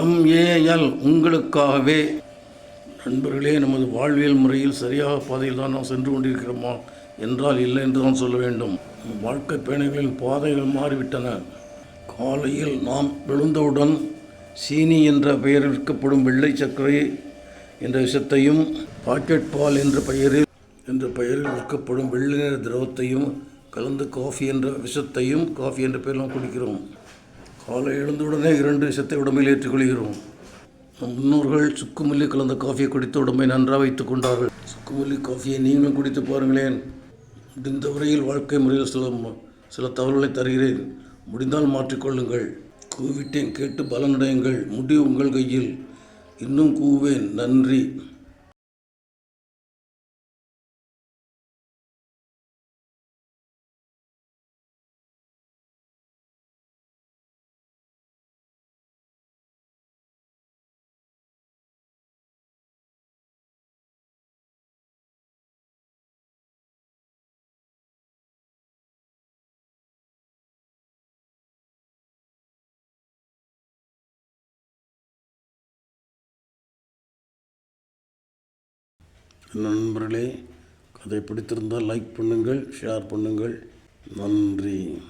MAL உங்களுக்காகவே. நண்பர்களே நமது வாழ்வியல் முறையில் சரியாக பாதையில் தான் நாம் சென்று கொண்டிருக்கிறோமா? என்றால் இல்லை என்று தான் சொல்ல வேண்டும். வாழ்க்கை பேணைகளின் பாதைகள் மாறிவிட்டன. காலையில் நாம் விழுந்தவுடன் சீனி என்ற பெயரில் விற்கப்படும் வெள்ளை சர்க்கரை என்ற விஷத்தையும் பாக்கெட் பால் என்ற பெயரில் என்ற பெயரில் விற்கப்படும் வெள்ளை நிற திரவத்தையும் கலந்து காஃபி என்ற விஷத்தையும் காஃபி என்ற பெயரில் நாம் குடிக்கிறோம். காலை எழுந்தவுடனே இரண்டு விஷத்தை உடம்பில் ஏற்றிக்கொள்கிறோம். நம் முன்னோர்கள் சுக்குமல்லி கலந்த காஃபியை குடித்து உடம்பை நன்றாக வைத்துக் கொண்டார்கள். சுக்குமல்லி காஃபியை நீங்களும் குடித்து பாருங்களேன். முடிந்த வரையில் வாழ்க்கை முறையில் சில சில தகவல்களை தருகிறேன். முடிந்தால் மாற்றிக்கொள்ளுங்கள். கூவிட்டேன் கேட்டு பலனடையுங்கள். முடிவு உங்கள் கையில். இன்னும் கூவேன். நன்றி. நண்பர்களே கதை பிடித்திருந்தால் லைக் பண்ணுங்கள் ஷேர் பண்ணுங்கள். நன்றி.